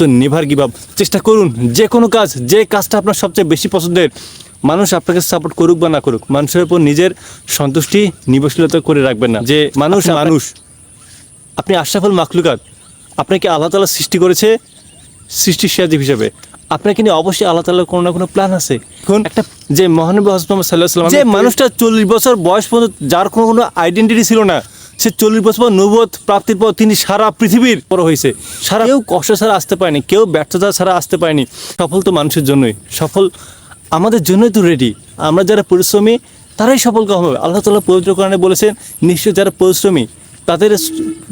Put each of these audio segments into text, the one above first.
So never give up চেষ্টা করুন যে কোনো কাজ যে কাজটা আপনার সবচেয়ে বেশি পছন্দের মানুষ আপনাকে সাপোর্ট করুক বা না করুক মানুষের উপর নিজের সন্তুষ্টি নির্ভরশীলতা করে রাখবেন না। যে মানুষ মানুষ। আপনি আশরাফুল মাখলুকাত আপনাকে আল্লাহ তালা সৃষ্টি করেছে সৃষ্টির সাজিব হিসাবে। আপনাকে নিয়ে অবশ্যই আল্লাহ তালার কোনো না কোনো প্ল্যান আছে। এখন একটা যে মহানবী হজরত সাল্লাহ সাল্লাম যে মানুষটা চল্লিশ বছর বয়স পর্যন্ত যার কোনো কোনো আইডেন্টিটি ছিল না সে চল্লিশ বছর পর নবত প্রাপ্তির পর তিনি সারা পৃথিবীর বড় হয়েছে। সারা কেউ কষ্ট ছাড়া আসতে পারেনি, কেউ ব্যর্থতা ছাড়া আসতে পারেনি। সফল তো মানুষের জন্যই। সফল আমাদের জন্যই তো রেডি আমরা যারা পরিশ্রমী, তারাই সফল কাম হবে। আল্লাহ তালা পবিত্র কোরআনে বলেছেন নিশ্চয় যারা পরিশ্রমী, তাদের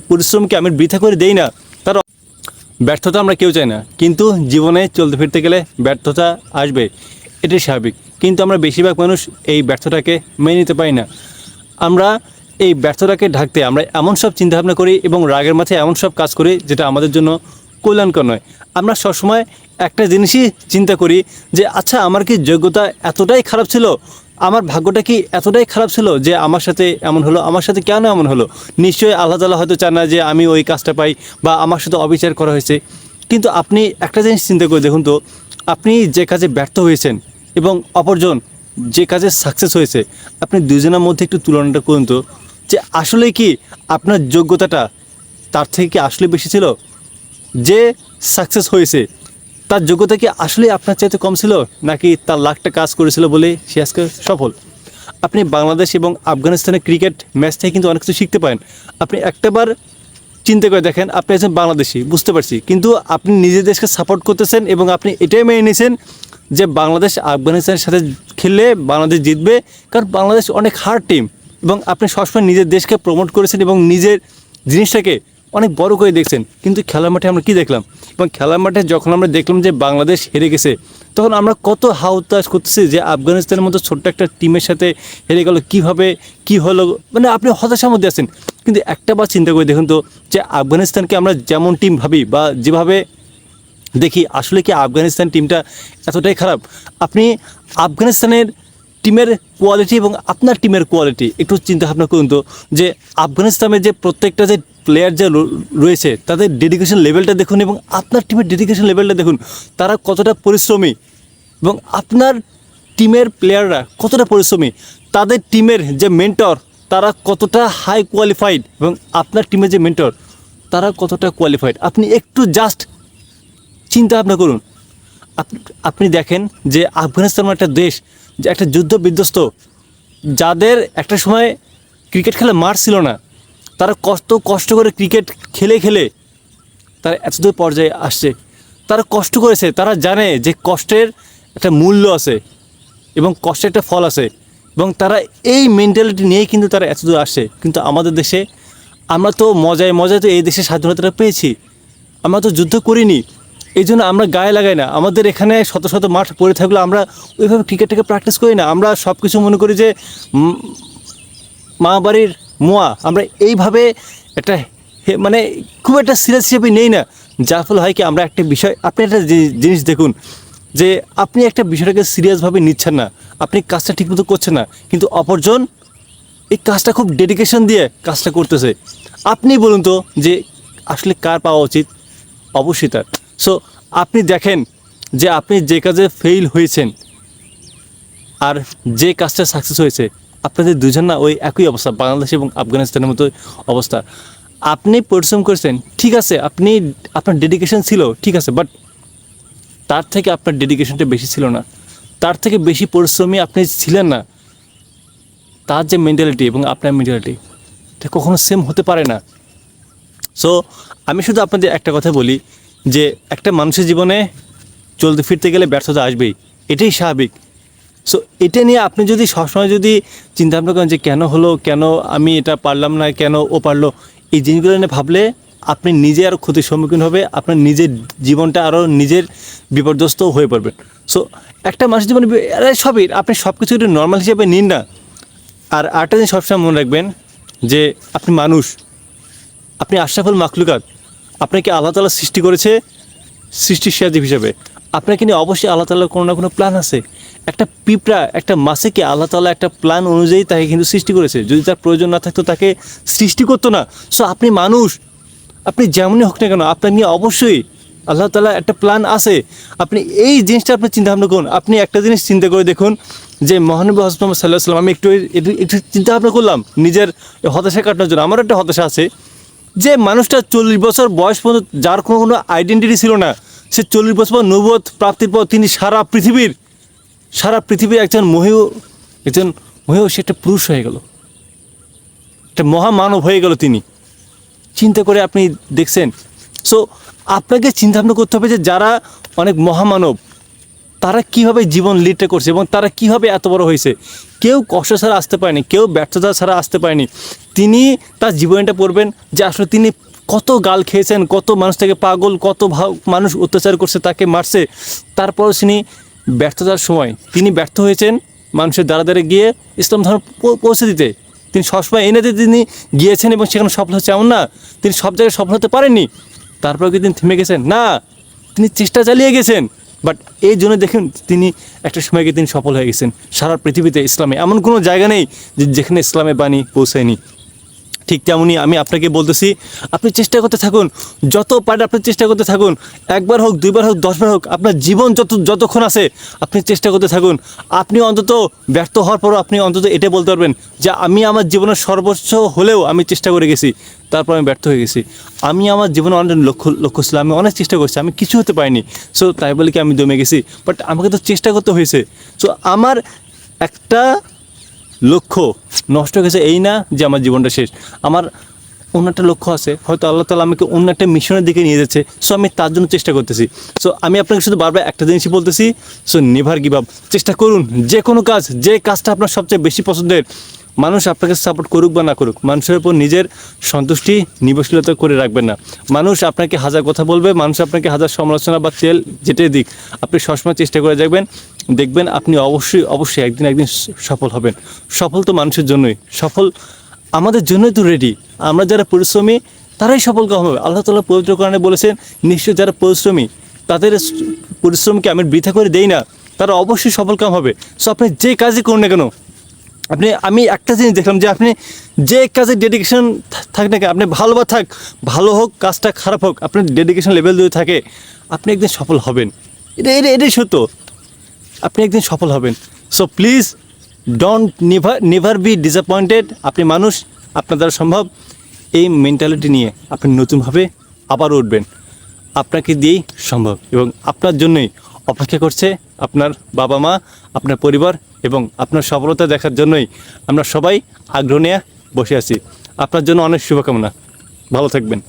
পরিশ্রমকে আমি বৃথা করে দেই না। তারা ব্যর্থতা আমরা কেউ চাই না। কিন্তু জীবনে চলতে ফিরতে গেলে ব্যর্থতা আসবে। এটাই স্বাভাবিক। কিন্তু আমরা বেশিরভাগ মানুষ এই ব্যর্থতাকে মেনে নিতে পারি না। আমরা এই ব্যর্থতাকে ঢাকতে আমরা এমন সব চিন্তাভাবনা করি এবং রাগের মাথায় এমন সব কাজ করি যেটা আমাদের জন্য কল্যাণকর নয়। আমরা সবসময় একটা জিনিসই চিন্তা করি যে আচ্ছা আমার কি যোগ্যতা এতটাই খারাপ ছিল? আমার ভাগ্যটা কি এতটাই খারাপ ছিল যে, আমার সাথে এমন হলো? আমার সাথে কেন এমন হলো? নিশ্চয়ই আল্লাহ তালা হয়তো চান না যে, আমি ওই কাজটা পাই বা আমার সাথে অবিচার করা হয়েছে। কিন্তু আপনি একটা জিনিস চিন্তা করে দেখুন তো, আপনি যে কাজে ব্যর্থ হয়েছেন এবং অপরজন যে কাজে সাকসেস হয়েছে, আপনি দুজনের মধ্যে একটু তুলনাটা করুন তো। যে আসলে কি আপনার যোগ্যতাটা তার থেকে কি আসলে বেশি ছিল? যে সাকসেস হয়েছে, তার যোগ্যতা কি আসলে আপনার চাইতে কম ছিল? নাকি তার লাখটা কাজ করেছিল বলে সে আজকে সফল? আপনি বাংলাদেশ এবং আফগানিস্তানের ক্রিকেট ম্যাচ থেকে কিন্তু অনেক কিছু শিখতে পারেন। আপনি একটাবার চিন্তা করে দেখেন, আপনি একজন বাংলাদেশি, বুঝতে পারছি। কিন্তু আপনি নিজের দেশকে সাপোর্ট করতেছেন এবং আপনি এটাই মেনে নিয়েছেন যে বাংলাদেশ, আফগানিস্তানের সাথে খেললে বাংলাদেশ জিতবে। কারণ বাংলাদেশ অনেক হার্ড টিম এবং আপনি সবসময় নিজের দেশকে প্রমোট করেছেন এবং নিজের জিনিসটাকে অনেক বড় করে দেখছেন। কিন্তু খেলার মাঠে আমরা কি দেখলাম? এবং খেলার মাঠে যখন আমরা দেখলাম যে বাংলাদেশ হেরে গেছে, তখন আমরা কত হাউতাস করতেছি যে আফগানিস্তানের মতো ছোট্ট একটা টিমের সাথে হেরে গেল, কীভাবে, কি হলো? মানে আপনি হতাশার মধ্যে আছেন। কিন্তু একটা বার চিন্তা করে দেখুন তো যে আফগানিস্তানকে আমরা যেমন টিম ভাবি বা যেভাবে দেখি, আসলে কি আফগানিস্তান টিমটা এতটাই খারাপ? আপনি আফগানিস্তানের টিমের কোয়ালিটি এবং আপনার টিমের কোয়ালিটি একটু চিন্তা ভাবনা করুন তো, যে আফগানিস্তানের যে প্রত্যেকটা যে প্লেয়ার যে রয়েছে, তাদের ডেডিকেশন লেভেলটা দেখুন এবং আপনার টিমের ডেডিকেশন লেভেলটা দেখুন, তারা কতটা পরিশ্রমী এবং আপনার টিমের প্লেয়াররা কতটা পরিশ্রমী, তাদের টিমের যে মেন্টর তারা কতটা হাই কোয়ালিফাইড এবং আপনার টিমের যে মেন্টর তারা কতটা কোয়ালিফাইড আপনি একটু জাস্ট চিন্তা ভাবনা করুন আপনি দেখেন যে আফগানিস্তান মানে একটা দেশ যে একটা যুদ্ধ বিধ্বস্ত, যাদের একটা সময় ক্রিকেট খেলা মার ছিল না, তারা কষ্ট কষ্ট করে ক্রিকেট খেলে খেলে তারা এতদূর পর্যায়ে আসছে। তারা কষ্ট করেছে, তারা জানে যে কষ্টের একটা মূল্য আছে এবং কষ্টের একটা ফল আছে এবং তারা এই মেন্টালিটি নিয়েই কিন্তু তারা এতদূর আসছে। কিন্তু আমাদের দেশে আমরা তো মজায় মজায় তো এই দেশে স্বাধীনতাটা পেয়েছি। আমরা তো যুদ্ধ করিনি এই জন্য আমরা গায়ে লাগাই না। আমাদের এখানে শত শত মাঠ পড়ে থাকলে আমরা ওইভাবে ক্রিকেটটাকে প্র্যাকটিস করি না। আমরা সব কিছু মনে করি যে মা বাড়ির মোয়া। আমরা এইভাবে একটা মানে খুব একটা সিরিয়াস হিসেবে নেই না। যার ফলে হয় কি, আমরা একটা বিষয়, আপনি একটা জিনিস দেখুন, যে আপনি একটা বিষয়টাকে সিরিয়াসভাবে নিচ্ছেন না। আপনি কাজটা ঠিকমতো করছেন না। কিন্তু অপরজন এই কাজটা খুব ডেডিকেশন দিয়ে কাজটা করতেছে। আপনি বলুন তো যে, আসলে কার পাওয়া উচিত? অবশ্যই তার। সো আপনি দেখেন যে আপনি যে কাজে ফেল হয়েছেন আর যে কাজটা সাকসেস হয়েছে, আপনাদের দুজন না ওই একই অবস্থা, বাংলাদেশ এবং আফগানিস্তানের মতো অবস্থা। আপনি পরিশ্রম করেছেন, ঠিক আছে, আপনি, আপনার ডেডিকেশন ছিল, ঠিক আছে বাট তার থেকে আপনার ডেডিকেশনটা বেশি ছিল না। তার থেকে বেশি পরিশ্রমী আপনি ছিলেন না। তার যে মেন্টালিটি এবং আপনার মেন্টালিটি এটা কখনো সেম হতে পারে না। সো আমি শুধু আপনাদের একটা কথা বলি যে একটা মানুষের জীবনে চলতে ফিরতে গেলে ব্যর্থতা আসবেই। এটাই স্বাভাবিক। সো এটা নিয়ে আপনি যদি সবসময় যদি চিন্তা ভাবনা করেন যে কেন হলো, কেন আমি এটা পারলাম না, কেন ও পারল, এই জিনিসগুলো নিয়ে ভাবলে আপনি নিজে আরও ক্ষতির সম্মুখীন হবে, আপনার নিজের জীবনটা আরও নিজের বিপর্যস্ত হয়ে পড়বেন সো একটা মানুষের জীবনে সবই, আপনি সব কিছু একটু নর্মাল হিসেবে নিন না। আর আরেকটা জিনিস সবসময় মনে রাখবেন যে আপনি মানুষ। আপনি আশরাফুল মাখলুকাত। আপনাকে আল্লাহ তালা সৃষ্টি করেছে সৃষ্টির সাজিব হিসেবে। আপনাকে নিয়ে অবশ্যই আল্লাহ তালার কোনো না কোনো প্ল্যান আছে। একটা পিঁপড়া, একটা মাসিকে আল্লাহ তালা একটা প্ল্যান অনুযায়ী তাকে কিন্তু সৃষ্টি করেছে। যদি তার প্রয়োজন না থাকতো তাকে সৃষ্টি করতো না। সো আপনি মানুষ, আপনি যেমনই হোক না কেন, আপনার নিয়ে অবশ্যই আল্লাহ তালা একটা প্ল্যান আছে। আপনি এই জিনিসটা আপনি চিন্তা ভাবনা করুন। আপনি একটা জিনিস চিন্তা করে দেখুন যে, মহানবী হজরত সাল্লাহ সাল্লাম আমি একটু একটু একটু চিন্তা ভাবনা করলাম নিজের হতাশা কাটানোর জন্য। আমারও একটা হতাশা আছে। যে মানুষটা চল্লিশ বছর বয়স পর্যন্ত যার কোনো কোনো আইডেন্টিটি ছিল না, সে চল্লিশ বছর পর নবুয়ত প্রাপ্তির পর তিনি সারা পৃথিবীর সারা পৃথিবীর একজন মহিও একজন মহিও সে একটা পুরুষ হয়ে গেল। একটা মহামানব হয়ে গেল তিনি। চিন্তা করে আপনি দেখছেন। সো আপনাকে চিন্তা ভাবনা করতে হবে যে যারা অনেক মহামানব তারা কীভাবে জীবন লিডটা করছে এবং তারা কীভাবে এত বড় হয়েছে? কেউ কষ্ট ছাড়া আসতে পারেনি, কেউ ব্যর্থতা ছাড়া আসতে পারেনি। তিনি তার জীবনটা পড়বেন যে আসলে তিনি কত গাল খেয়েছেন, কত মানুষ থেকে পাগল, কত মানুষ অত্যাচার করছে তাকে মারছে। তারপরও তিনি ব্যর্থতার সময়, তিনি ব্যর্থ হয়েছেন মানুষের দ্বারা দ্বারা গিয়ে ইসলাম ধর্ম পৌঁছে দিতে। তিনি সবসময় এনে দিতে তিনি গিয়েছেন এবং সেখানে সফল হচ্ছে এমন না, তিনি সব জায়গায় সফল হতে পারেননি। তারপর কি তিনি থেমে গেছেন? না, তিনি চেষ্টা চালিয়ে গেছেন। এই জন্য দেখেন তিনি একটা সময় গিয়ে তিনি সফল হয়ে গেছেন সারা পৃথিবীতে ইসলামে। এমন কোনো জায়গা নেই যেখানে ইসলামের বাণী পৌঁছায়নি। ঠিক তেমনই আমি আপনাকে বলতেছি, আপনি চেষ্টা করতে থাকুন, যত পারেন আপনি চেষ্টা করতে থাকুন, একবার হোক, দুইবার হোক, দশবার হোক, আপনার জীবন যত, যতক্ষণ আছে, আপনি চেষ্টা করতে থাকুন। আপনি অন্তত ব্যর্থ হওয়ার পরও আপনি অন্তত এটা বলতে পারবেন যে, আমি আমার জীবনের সর্বোচ্চ হলেও আমি চেষ্টা করে গেছি, তারপর আমি ব্যর্থ হয়ে গেছি। আমি আমার জীবনে অনেক লক্ষ্য লক্ষ্য ছিল, আমি অনেক চেষ্টা করছি, আমি কিছু হতে পারিনি। সো তাই বলে কি আমি দমে গেছি? বাট আমাকে তো চেষ্টা করতে হয়েছে। সো আমার একটা লক্ষ্য নষ্ট হয়ে গেছে, এই না যে আমার জীবনটা শেষ। আমার অন্য একটা লক্ষ্য আছে, হয়তো আল্লাহ তালা আমাকে অন্য একটা মিশনের দিকে নিয়ে যাচ্ছে সো আমি তার জন্য চেষ্টা করতেছি। সো আমি আপনাকে শুধু বারবার একটা জিনিসই বলতেছি সো নেভার গিভ আপ চেষ্টা করুন, যে কোনো কাজ, যে কাজটা আপনার সবচেয়ে বেশি পছন্দের মানুষ আপনাকে সাপোর্ট করুক বা না করুক, মানুষের উপর নিজের সন্তুষ্টি, নির্ভরশীলতা করে রাখবেন না। মানুষ আপনাকে হাজার কথা বলবে, মানুষ আপনাকে হাজার সমালোচনা বা তেল যেটাই দিক, আপনি সবসময় চেষ্টা করে যাবেন দেখবেন আপনি অবশ্যই অবশ্যই একদিন একদিন সফল হবেন। সফল তো মানুষের জন্যই, সফল আমাদের জন্যই তো রেডি আমরা যারা পরিশ্রমী, তারাই সফল হবে? আল্লাহ তালা পবিত্র কারণে বলেছেন, নিশ্চয়ই যারা পরিশ্রমী, তাদের পরিশ্রমকে আমি বৃথা করে দেই না, তারা অবশ্যই সফল কাম হবে। সো আপনি যে কাজই করুন না কেন আপনি, আমি একটা জিনিস দেখলাম যে আপনি যে কাজে ডেডিকেশন থাক না আপনি ভালো বা থাক, ভালো হোক, কাজটা খারাপ হোক, আপনার ডেডিকেশন লেভেল যদি থাকে, আপনি একদিন সফল হবেন। এটা এটা, এটাই সত্য। আপনি একদিন সফল হবেন। So please don't never never be disappointed আপনি মানুষ, আপনার দ্বারা সম্ভব। এই মেন্টালিটি নিয়ে আপনি নতুনভাবে আবার উঠবেন। আপনাকে দিয়েই সম্ভব এবং আপনার জন্যই অপেক্ষা করছে আপনার বাবা মা, আপনার পরিবার এবং আপনার সফলতা দেখার জন্যই আমরা সবাই আগ্রহ নিয়ে বসে আছি। আপনার জন্য অনেক শুভকামনা। ভালো থাকবেন।